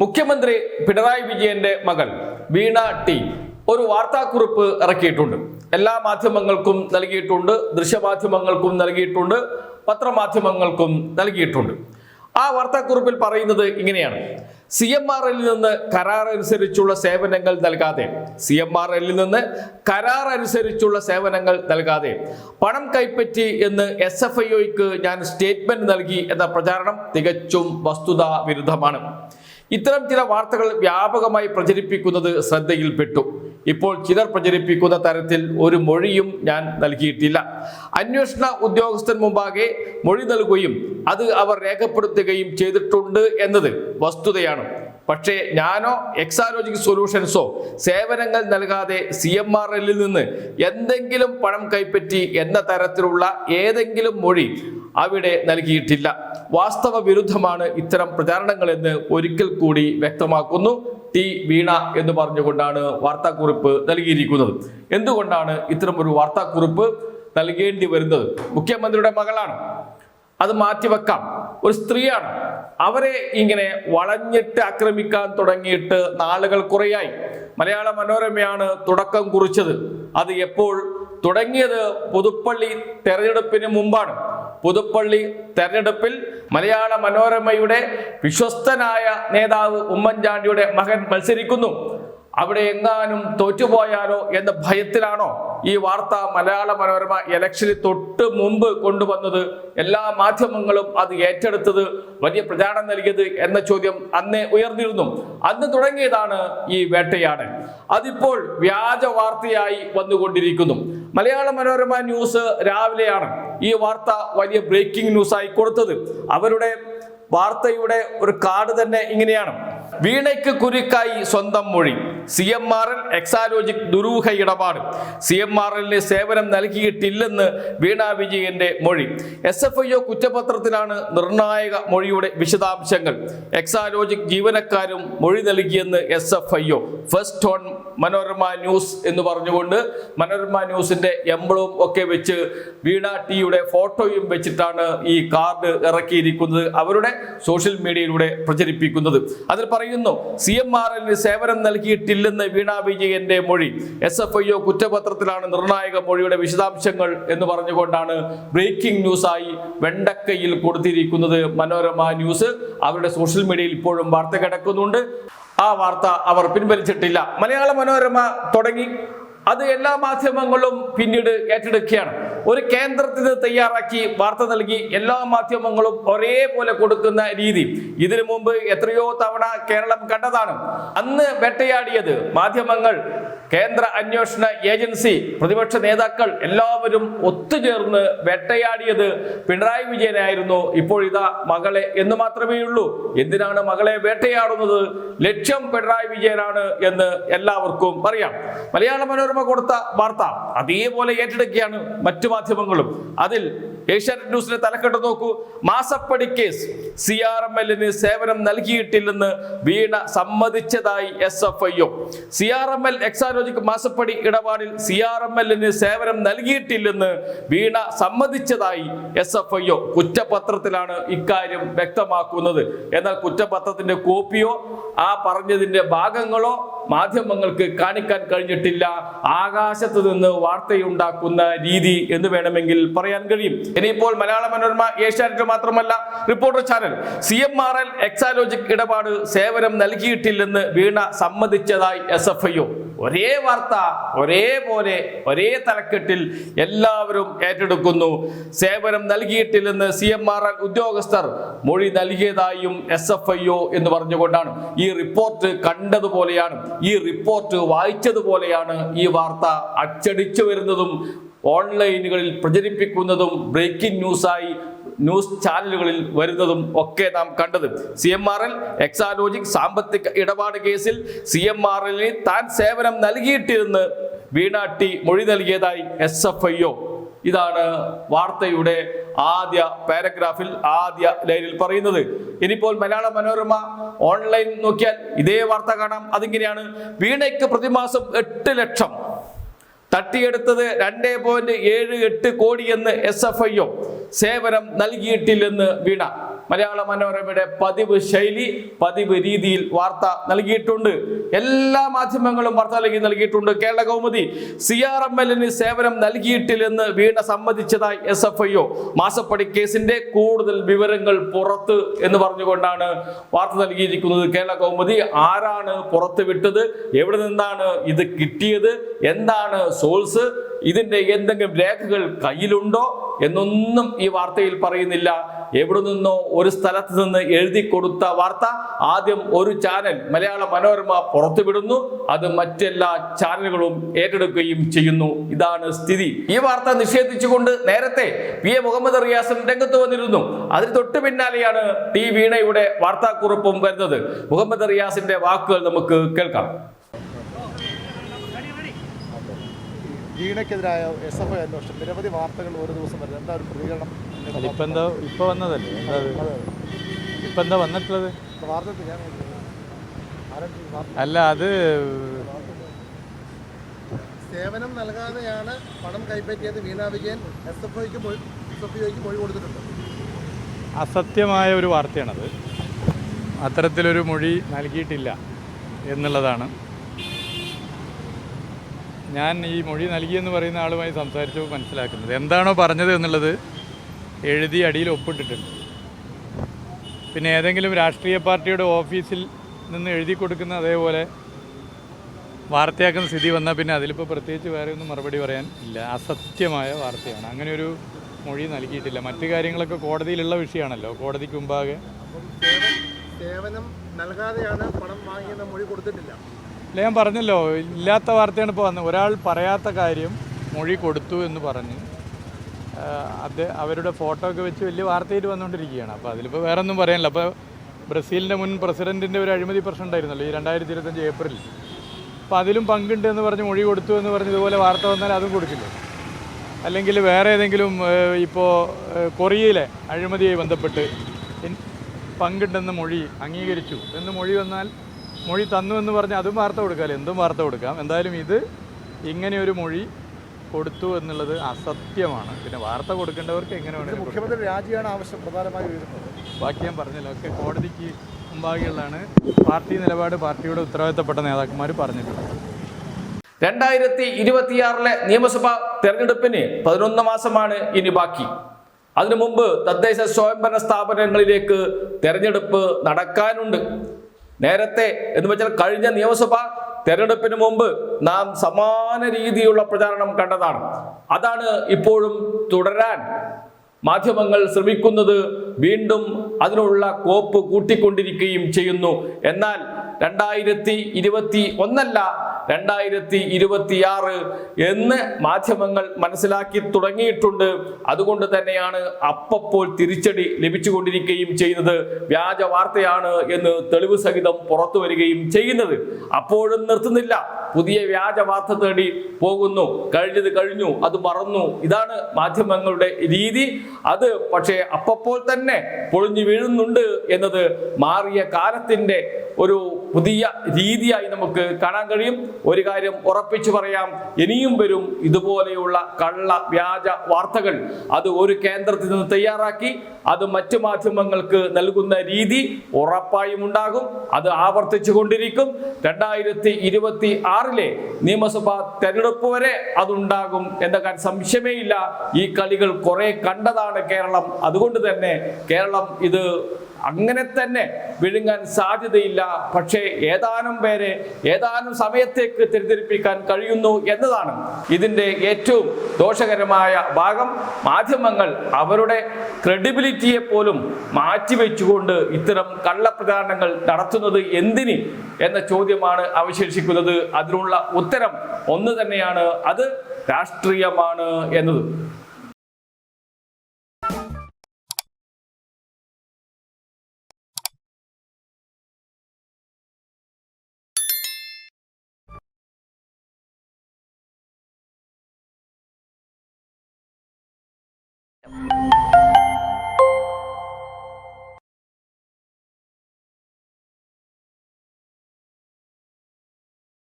മുഖ്യമന്ത്രി പിണറായി വിജയന്റെ മകൻ വീണ ടി ഒരു വാർത്താക്കുറിപ്പ് ഇറക്കിയിട്ടുണ്ട്. എല്ലാ മാധ്യമങ്ങൾക്കും നൽകിയിട്ടുണ്ട് ദൃശ്യമാധ്യമങ്ങൾക്കും നൽകിയിട്ടുണ്ട് പത്രമാധ്യമങ്ങൾക്കും നൽകിയിട്ടുണ്ട്. ആ വാർത്താക്കുറിപ്പിൽ പറയുന്നത് ഇങ്ങനെയാണ്. സി എം ആർ എല്ലിൽ നിന്ന് കരാർ അനുസരിച്ചുള്ള സേവനങ്ങൾ നൽകാതെ സി എം ആർ എല്ലിൽ നിന്ന് കരാർ അനുസരിച്ചുള്ള സേവനങ്ങൾ നൽകാതെ പണം കൈപ്പറ്റി എന്ന് എസ് എഫ് ഐ ഞാൻ സ്റ്റേറ്റ്മെന്റ് നൽകി എന്ന പ്രചാരണം തികച്ചും വസ്തുതാ വിരുദ്ധമാണ് ഇത്തരം ചില വാർത്തകൾ വ്യാപകമായി പ്രചരിപ്പിക്കുന്നത് ശ്രദ്ധയിൽപ്പെട്ടു. ഇപ്പോൾ ചിലർ പ്രചരിപ്പിക്കുന്ന തരത്തിൽ ഒരു മൊഴിയും ഞാൻ നൽകിയിട്ടില്ല. അന്വേഷണ ഉദ്യോഗസ്ഥൻ മുമ്പാകെ മൊഴി നൽകുകയും അത് അവർ രേഖപ്പെടുത്തുകയും ചെയ്തിട്ടുണ്ട് എന്നത് വസ്തുതയാണ്. പക്ഷേ ഞാനോ എക്സാലോജിക് സൊല്യൂഷൻസോ സേവനങ്ങൾ നൽകാതെ സി എം ആർ എല്ലിൽ നിന്ന് എന്തെങ്കിലും പണം കൈപ്പറ്റി എന്ന തരത്തിലുള്ള ഏതെങ്കിലും മൊഴി അവിടെ നൽകിയിട്ടില്ല. വാസ്തവ വിരുദ്ധമാണ് ഇത്തരം പ്രചാരണങ്ങളെന്ന് ഒരിക്കൽ കൂടി വ്യക്തമാക്കുന്നു. ടി വീണ എന്ന് പറഞ്ഞുകൊണ്ടാണ് വാർത്താക്കുറിപ്പ് നൽകിയിരിക്കുന്നത്. എന്തുകൊണ്ടാണ് ഇത്തരം ഒരു വാർത്താക്കുറിപ്പ് നൽകേണ്ടി വരുന്നത്? മുഖ്യമന്ത്രിയുടെ മകളാണ്. അത് മാറ്റിവെക്കാം. ഒരു സ്ത്രീയാണ്. അവരെ ഇങ്ങനെ വളഞ്ഞിട്ട് ആക്രമിക്കാൻ തുടങ്ങിയിട്ട് നാളുകൾ കുറയായി. മലയാള മനോരമയാണ് തുടക്കം കുറിച്ചത്. അത് എപ്പോൾ? തുടങ്ങിയത് പുതുപ്പള്ളി തെരഞ്ഞെടുപ്പിന് മുമ്പാണ്. പുതുപ്പള്ളി തെരഞ്ഞെടുപ്പിൽ മലയാള മനോരമയുടെ വിശ്വസ്തനായ നേതാവ് ഉമ്മൻചാണ്ടിയുടെ മകൻ മത്സരിക്കുന്നു. അവിടെ എങ്ങാനും തോറ്റുപോയാലോ എന്ന ഭയത്തിലാണോ? ഈ വാർത്ത മലയാള മനോരമ ഇലക്ഷന് തൊട്ട് മുമ്പ് കൊണ്ടുവന്നത് എല്ലാ മാധ്യമങ്ങളും അത് ഏറ്റെടുത്തത് വലിയ പ്രചാരണം നൽകിയത് എന്ന ചോദ്യം അന്നേ ഉയർന്നിരുന്നു. അന്ന് തുടങ്ങിയതാണ് ഈ വേട്ടയാടൻ അതിപ്പോൾ വ്യാജ വാർത്തയായി വന്നുകൊണ്ടിരിക്കുന്നു. മലയാള മനോരമ ന്യൂസ് രാവിലെയാണ് ഈ വാർത്ത വലിയ ബ്രേക്കിംഗ് ന്യൂസായി കൊടുത്തത്. അവരുടെ വാർത്തയുടെ ഒരു കാർഡ് തന്നെ ഇങ്ങനെയാണ്. വീണയ്ക്ക് കുരുക്കായി സ്വന്തം മൊഴി. C M R L Exalogic ദുരൂഹ ഇടപാട്. സി എം ആർ എല്ലിന് സേവനം നൽകിയിട്ടില്ലെന്ന് വീണ വിജയന്റെ മൊഴി. എസ് എഫ് ഐ ഒ കുറ്റപത്രത്തിലാണ് നിർണായക മൊഴിയുടെ വിശദാംശങ്ങൾ. എക്സാലോജിക് ജീവനക്കാരും മൊഴി നൽകിയെന്ന് S F I O. First on Manorama news എന്ന് പറഞ്ഞുകൊണ്ട് മനോരമ ന്യൂസിന്റെ എംബ്ലവും ഒക്കെ വെച്ച് വീണ ടിയുടെ ഫോട്ടോയും വെച്ചിട്ടാണ് ഈ കാർഡ് ഇറക്കിയിരിക്കുന്നത്. അവരുടെ സോഷ്യൽ മീഡിയയിലൂടെ പ്രചരിപ്പിക്കുന്നത്. അതിൽ പറയുന്നു. സി എം ആർ എല്ലിന് സേവനം നൽകിയിട്ടില്ലെന്ന് വീണ വിജയന്റെ മൊഴി. എസ് എഫ് ഐ ഒ കുറ്റപത്രത്തിലാണ് നിർണായക മൊഴിയുടെ വിശദാംശങ്ങൾ എന്ന് പറഞ്ഞുകൊണ്ടാണ് ബ്രേക്കിംഗ് ന്യൂസായി വെണ്ടക്കയിൽ കൊടുത്തിരിക്കുന്നത് മനോരമ ന്യൂസ്. അവരുടെ സോഷ്യൽ മീഡിയയിൽ ഇപ്പോഴും വാർത്ത കിടക്കുന്നുണ്ട്. ആ വാർത്ത അവർ പിൻവലിച്ചിട്ടില്ല. മലയാള മനോരമ തുടങ്ങി. അത് എല്ലാ മാധ്യമങ്ങളും പിന്നീട് ഏറ്റെടുക്കുകയാണ്. ഒരു കേന്ദ്രത്തിൽ തയ്യാറാക്കി വാർത്ത നൽകി എല്ലാ മാധ്യമങ്ങളും ഒരേപോലെ കൊടുക്കുന്ന രീതി. ഇതിനു മുമ്പ് എത്രയോ തവണ കേരളം കണ്ടതാണ്. അന്ന് വേട്ടയാടിയത് മാധ്യമങ്ങൾ കേന്ദ്ര അന്വേഷണ ഏജൻസി പ്രതിപക്ഷ നേതാക്കൾ എല്ലാവരും ഒത്തുചേർന്ന് വേട്ടയാടിയത് പിണറായി വിജയനായിരുന്നു. ഇപ്പോൾ ഇതാ മകളെ എന്ന് മാത്രമേ ഉള്ളൂ. എന്തിനാണ് മകളെ വേട്ടയാടുന്നത്? ലക്ഷ്യം പിണറായി വിജയനാണ് എന്ന് എല്ലാവർക്കും അറിയാം. മലയാള മനോരമ കൊടുത്ത വാർത്ത അതേപോലെ ഏറ്റെടുക്കുകയാണ് മറ്റു മാധ്യമങ്ങളും അതിൽ ഏഷ്യാനെറ്റ് ന്യൂസിന്റെ തലക്കെട്ട് നോക്കൂ. മാസപ്പടി കേസ്. സി ആർ എം എല്ലിന് സേവനം നൽകിയിട്ടില്ലെന്ന് Veena സമ്മതിച്ചതായി S F I O C R M L Exalogic മാസപ്പടി ഇടപാടിൽ സി ആർ എം എല്ലിന് സേവനം നൽകിയിട്ടില്ലെന്ന് വീണ സമ്മതിച്ചതായി എസ് എഫ് ഐ ഒ കുറ്റപത്രത്തിലാണ് ഇക്കാര്യം വ്യക്തമാക്കുന്നത്. എന്നാൽ കുറ്റപത്രത്തിന്റെ കോപ്പിയോ ആ പറഞ്ഞതിന്റെ ഭാഗങ്ങളോ മാധ്യമങ്ങൾക്ക് കാണിക്കാൻ കഴിഞ്ഞിട്ടില്ല. ആകാശത്ത് നിന്ന് വാർത്തയുണ്ടാക്കുന്ന രീതി എന്ന് വേണമെങ്കിൽ പറയാൻ കഴിയും. ഇനിയിപ്പോൾ മലയാള മനോരമ ഏഷ്യാനെറ്റ് മാത്രമല്ല reporter channel C M R L Exalogic ഇടപാട് സേവനം നൽകിയിട്ടില്ലെന്ന് വീണ സമ്മതിച്ചതായി എസ് എഫ് ഐ ഒരേ വാർത്ത ഒരേപോലെ ഒരേ തലക്കെട്ടിൽ എല്ലാവരും ഏറ്റെടുക്കുന്നു. സേവനം നൽകിയിട്ടില്ലെന്ന് സി എം ആർ എൽ ഉദ്യോഗസ്ഥർ മൊഴി നൽകിയതായും എസ് എഫ് ഐ ഒ എന്ന് പറഞ്ഞുകൊണ്ടാണ്. ഈ റിപ്പോർട്ട് കണ്ടതുപോലെയാണ് ഈ റിപ്പോർട്ട് വായിച്ചതുപോലെയാണ് ഈ വാർത്ത അച്ചടിച്ചു വരുന്നതും ഓൺലൈനുകളിൽ പ്രചരിപ്പിക്കുന്നതും ബ്രേക്കിംഗ് ന്യൂസായി ന്യൂസ് ചാനലുകളിൽ വരുന്നതും ഒക്കെ നാം കണ്ടത്. C M R L Exalogic സാമ്പത്തിക ഇടപാട് കേസിൽ സി എം ആർ എല്ലിന് താൻ സേവനം നൽകിയിട്ടിരുന്ന് വീണ ടി മൊഴി നൽകിയതായി എസ് എഫ് ഐ ഒ ഇതാണ് വാർത്തയുടെ ആദ്യ പാരഗ്രാഫിൽ ആദ്യ ലൈനിൽ പറയുന്നത്. ഇനിയിപ്പോൾ മലയാള മനോരമ ഓൺലൈൻ നോക്കിയാൽ ഇതേ വാർത്ത കാണാം. അതിങ്ങനെയാണ് വീണയ്ക്ക് പ്രതിമാസം എട്ട് ലക്ഷം. തട്ടിയെടുത്തത് രണ്ടേ പോയിന്റ് ഏഴ് എട്ട് കോടിയെന്ന് എസ് എഫ് ഐ സേവനം നൽകിയിട്ടില്ലെന്ന് വീണ. മലയാള മനോരമയുടെ പതിവ് ശൈലി പതിവ് രീതിയിൽ വാർത്ത നൽകിയിട്ടുണ്ട്. എല്ലാ മാധ്യമങ്ങളും വാർത്ത നൽകി നൽകിയിട്ടുണ്ട്. Kerala Kaumudi C R M എല്ലിന് സേവനം നൽകിയിട്ടില്ലെന്ന് വീണ സമ്മതിച്ചതായി എസ് എഫ് ഐ ഒ. മാസപ്പടി കേസിന്റെ കൂടുതൽ വിവരങ്ങൾ പുറത്ത് എന്ന് പറഞ്ഞുകൊണ്ടാണ് വാർത്ത നൽകിയിരിക്കുന്നത്. കേരള കൗമുദി ആരാണ് പുറത്ത് വിട്ടത്? എവിടെ നിന്നാണ് ഇത് കിട്ടിയത്? എന്താണ് സോഴ്സ്? ഇതിന്റെ എന്തെങ്കിലും രേഖകൾ കയ്യിലുണ്ടോ? എന്നൊന്നും ഈ വാർത്തയിൽ പറയുന്നില്ല. എവിടെ നിന്നോ ഒരു സ്ഥലത്ത് നിന്ന് എഴുതി കൊടുത്ത വാർത്ത ആദ്യം ഒരു ചാനൽ മലയാള മനോരമ പുറത്തുവിടുന്നു. അത് മറ്റെല്ലാ ചാനലുകളും ഏറ്റെടുക്കുകയും ചെയ്യുന്നു. ഇതാണ് സ്ഥിതി. ഈ വാർത്ത നിഷേധിച്ചുകൊണ്ട് നേരത്തെ പി എ മുഹമ്മദ് റിയാസും രംഗത്ത് വന്നിരുന്നു. അതിന് തൊട്ട് പിന്നാലെയാണ് ടി വീണയുടെ വാർത്താക്കുറിപ്പും വരുന്നത്. മുഹമ്മദ് റിയാസിന്റെ വാക്കുകൾ നമുക്ക് കേൾക്കാം. വീണയ്ക്കെതിരായ എസ് എഫ് ഐ അന്വേഷണം. നിരവധി വാർത്തകൾ ഒരു ദിവസം വരുന്നത് എന്താ ഒരു പ്രതികരണം? അല്ല ഇപ്പം എന്താ ഇപ്പം വന്നതല്ലേ? എന്താ അത്? ഇപ്പം എന്താ വന്നിട്ടുള്ളത്? അല്ല അത് സേവനം നൽകാതെയാണ് പണം കൈപ്പറ്റിയത് വീണ വിജയൻ. എസ് എഫ് ഐക്ക് എസ് എഫ് ഐക്ക് മൊഴി കൊടുത്തിട്ടുണ്ട്. അസത്യമായ ഒരു വാർത്തയാണത്. അത്തരത്തിലൊരു മൊഴി നൽകിയിട്ടില്ല എന്നുള്ളതാണ്. ഞാൻ ഈ മൊഴി നൽകിയെന്ന് പറയുന്ന ആളുമായി സംസാരിച്ചപ്പോൾ മനസ്സിലാക്കുന്നത്. എന്താണോ പറഞ്ഞത് എന്നുള്ളത് എഴുതി അടിയിൽ ഒപ്പിട്ടിട്ടുണ്ട്. പിന്നെ ഏതെങ്കിലും രാഷ്ട്രീയ പാർട്ടിയുടെ ഓഫീസിൽ നിന്ന് എഴുതി കൊടുക്കുന്ന അതേപോലെ വാർത്തയാക്കുന്ന സ്ഥിതി വന്നാൽ പിന്നെ അതിലിപ്പോൾ പ്രത്യേകിച്ച് വേറെ ഒന്നും മറുപടി പറയാൻ ഇല്ല. അസത്യമായ വാർത്തയാണ്. അങ്ങനെ ഒരു മൊഴി നൽകിയിട്ടില്ല. മറ്റു കാര്യങ്ങളൊക്കെ കോടതിയിലുള്ള വിഷയമാണല്ലോ. കോടതിക്ക് മുമ്പാകെ ഇല്ല സേവനം നൽകാതെയാണ് പണം വാങ്ങിയെന്ന മൊഴി കൊടുത്തിട്ടില്ല. അല്ല ഞാൻ പറഞ്ഞല്ലോ. ഇല്ലാത്ത വാർത്തയാണ് ഇപ്പോൾ വന്നത്. ഒരാൾ പറയാത്ത കാര്യം മൊഴി കൊടുത്തു എന്ന് പറഞ്ഞ് അത് അവരുടെ ഫോട്ടോ ഒക്കെ വെച്ച് വലിയ വാർത്തയായിട്ട് വന്നുകൊണ്ടിരിക്കുകയാണ്. അപ്പോൾ അതിലിപ്പോൾ വേറെ ഒന്നും പറയാനില്ല. അപ്പോൾ ബ്രസീലിന്റെ മുൻ പ്രസിഡന്റിന്റെ ഒരു അഴിമതി പ്രശ്നം ഉണ്ടായിരുന്നല്ലോ ഈ രണ്ടായിരത്തി ഇരുപത്തഞ്ച് ഏപ്രിലിൽ അപ്പോൾ അതിലും പങ്കുണ്ട് എന്ന് പറഞ്ഞ് മൊഴി കൊടുത്തു എന്ന് പറഞ്ഞ് ഇതുപോലെ വാർത്ത വന്നാൽ അതും കൊടുക്കില്ല? അല്ലെങ്കിൽ വേറെ ഏതെങ്കിലും ഇപ്പോൾ കൊറിയയിലെ അഴിമതിയായി ബന്ധപ്പെട്ട് പങ്കുണ്ടെന്ന് മൊഴി അംഗീകരിച്ചു. എന്ന് മൊഴി വന്നാൽ മൊഴി തന്നു എന്ന് പറഞ്ഞ് അതും വാർത്ത കൊടുക്കാമല്ലോ എന്തും വാർത്ത കൊടുക്കാം. എന്തായാലും ഇത് ഇങ്ങനെയൊരു മൊഴി കൊടുത്തു എന്നുള്ളത് അസത്യമാണ്. പിന്നെ വാർത്ത കൊടുക്കേണ്ടവർക്ക് എങ്ങനെ ഇത് വേണമെങ്കിലും മുഖ്യമന്ത്രി രാജിയാണ് ആവശ്യം പ്രധാനമായി ഉയരുന്നത്. ബാക്കി ഞാൻ പറഞ്ഞല്ലോ ഒക്കെ കോടതിക്ക് മുമ്പാകെയുള്ളതാണ്. പാർട്ടി നിലപാട് പാർട്ടിയുടെ ഉത്തരവാദിത്തപ്പെട്ട നേതാക്കന്മാർ പറഞ്ഞിട്ടുണ്ട്. രണ്ടായിരത്തി ഇരുപത്തിയാറിലെ നിയമസഭാ തെരഞ്ഞെടുപ്പിന് പതിനൊന്ന് മാസമാണ് ഇനി ബാക്കി. അതിനു മുമ്പ് തദ്ദേശ സ്വയംഭരണ സ്ഥാപനങ്ങളിലേക്ക് തെരഞ്ഞെടുപ്പ് നടക്കാനുണ്ട്. നേരത്തെ എന്ന് വെച്ചാൽ കഴിഞ്ഞ നിയമസഭ തെരഞ്ഞെടുപ്പിന് മുമ്പ് നാം സമാന രീതിയിലുള്ള പ്രചാരണം കണ്ടതാണ്. അതാണ് ഇപ്പോഴും തുടരാൻ മാധ്യമങ്ങൾ ശ്രമിക്കുന്നത് വീണ്ടും അതിനുള്ള കോപ്പ് കൂട്ടിക്കൊണ്ടിരിക്കുകയും ചെയ്യുന്നു. എന്നാൽ രണ്ടായിരത്തി ഇരുപത്തി ഒന്നല്ല രണ്ടായിരത്തി ഇരുപത്തിയാറ് എന്ന് മാധ്യമങ്ങൾ മനസ്സിലാക്കി തുടങ്ങിയിട്ടുണ്ട്. അതുകൊണ്ട് തന്നെയാണ് അപ്പപ്പോൾ തിരിച്ചടി ലഭിച്ചുകൊണ്ടിരിക്കുകയും ചെയ്യുന്നത്. വ്യാജ വാർത്തയാണ് എന്ന് തെളിവ് സഹിതം പുറത്തു വരികയും ചെയ്യുന്നത്. അപ്പോഴും നിർത്തുന്നില്ല. പുതിയ വ്യാജ വാർത്ത തേടി പോകുന്നു. കഴിഞ്ഞത് കഴിഞ്ഞു. അത് മറന്നു. ഇതാണ് മാധ്യമങ്ങളുടെ രീതി. അത് പക്ഷേ അപ്പപ്പോൾ തന്നെ പൊളിഞ്ഞു വീഴുന്നുണ്ട് എന്നത് മാറിയ കാലത്തിന്റെ ഒരു പുതിയ രീതിയായി നമുക്ക് കാണാൻ കഴിയും. ഒരു കാര്യം ഉറപ്പിച്ചു പറയാം. ഇനിയും വരും ഇതുപോലെയുള്ള കള്ള വ്യാജ വാർത്തകൾ. അത് ഒരു കേന്ദ്രത്തിൽ നിന്ന് തയ്യാറാക്കി അത് മറ്റു മാധ്യമങ്ങൾക്ക് നൽകുന്ന രീതി ഉറപ്പായും ഉണ്ടാകും. അത് ആവർത്തിച്ചു കൊണ്ടിരിക്കും. രണ്ടായിരത്തി ഇരുപത്തി ആറിലെ നിയമസഭാ തെരഞ്ഞെടുപ്പ് വരെ അതുണ്ടാകും എന്ന കാര്യം സംശയമേ ഇല്ല ഈ കളികൾ കുറെ കണ്ടതാണ് കേരളം. അതുകൊണ്ട് തന്നെ കേരളം ഇത് അങ്ങനെ തന്നെ വിഴുങ്ങാൻ സാധ്യതയില്ല. പക്ഷേ ഏതാനും പേരെ ഏതാനും സമയത്തേക്ക് തിരിതിരിപ്പിക്കാൻ കഴിയുന്നു എന്നതാണ് ഇതിന്റെ ഏറ്റവും ദോഷകരമായ ഭാഗം. മാധ്യമങ്ങൾ അവരുടെ ക്രെഡിബിലിറ്റിയെ പോലും മാറ്റിവെച്ചുകൊണ്ട് ഇത്തരം കള്ളപ്രചാരണങ്ങൾ നടത്തുന്നത് എന്തിന് എന്ന ചോദ്യമാണ് അവശേഷിക്കുന്നത്. അതിനുള്ള ഉത്തരം ഒന്ന് തന്നെയാണ്. അത് രാഷ്ട്രീയമാണ് എന്നത്.